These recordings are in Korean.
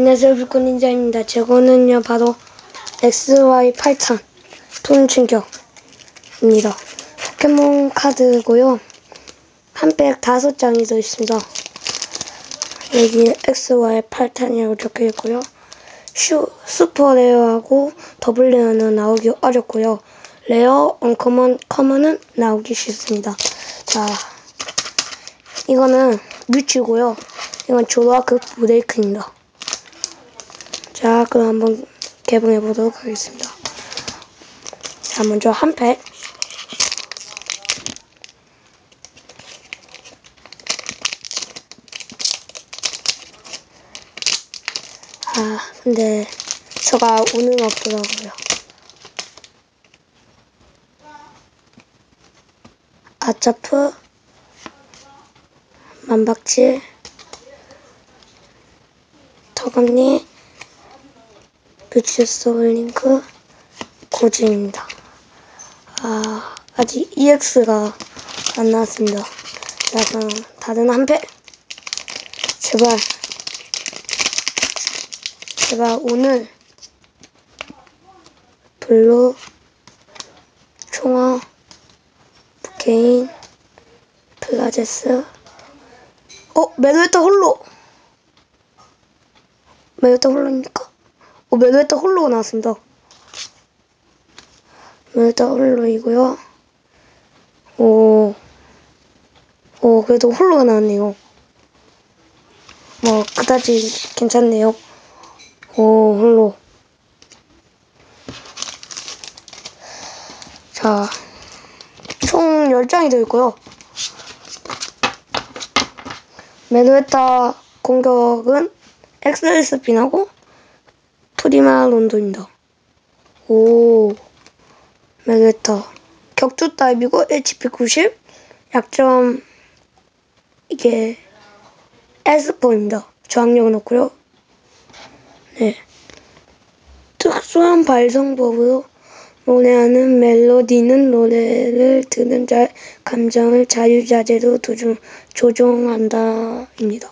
안녕하세요 불꽃 닌자입니다. 저거는요 바로 XY83 돈 충격입니다. 포켓몬 카드고요. 한 팩 다섯 장이 더 있습니다. 여기 XY83이라고 적혀 있고요. 슈 슈퍼 레어하고 더블 레어는 나오기 어렵고요. 레어, 언커먼, 커먼은 나오기 쉽습니다. 자, 이거는 뮤치고요. 이건 조로아크 브레이크입니다. 자, 그럼 한번 개봉해 보도록 하겠습니다. 자, 먼저 한 팩. 아, 근데 저가 오는 없더라고요. 아차프, 만박질, 터감니, 뮤치스 링크 고지입니다. 아, 아직 EX가 안 나왔습니다. 자, 그럼 다른 한 팩. 제발. 제가 오늘 블루, 총어, 부케인, 플라제스, 어, 메르타 홀로! 메르타 홀로입니까? 어, 메르타 홀로가 나왔습니다. 메르타 홀로이고요. 오, 오, 그래도 홀로가 나왔네요. 뭐, 그다지 괜찮네요. 오, 홀로. 자, 총 10장이 들어있고요. 메르타 공격은 엑셀 스핀하고 프리마 론도입니다. 오, 메르타. 격투 타입이고 HP 90, 약점 이게 에스퍼입니다. 저항력은 없고요. 네. 특수한 발성법으로 노래하는 멜로디는 노래를 듣는 자의 감정을 자유자재로 조종, 조종한다입니다.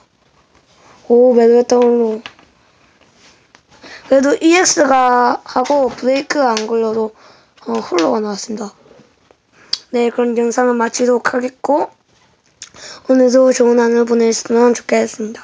오, 멜로디로. 그래도 EX가 하고 브레이크가 안 걸려도 어, 홀로가 나왔습니다. 네, 그럼 영상을 마치도록 하겠고 오늘도 좋은 하루 보내셨으면 좋겠습니다.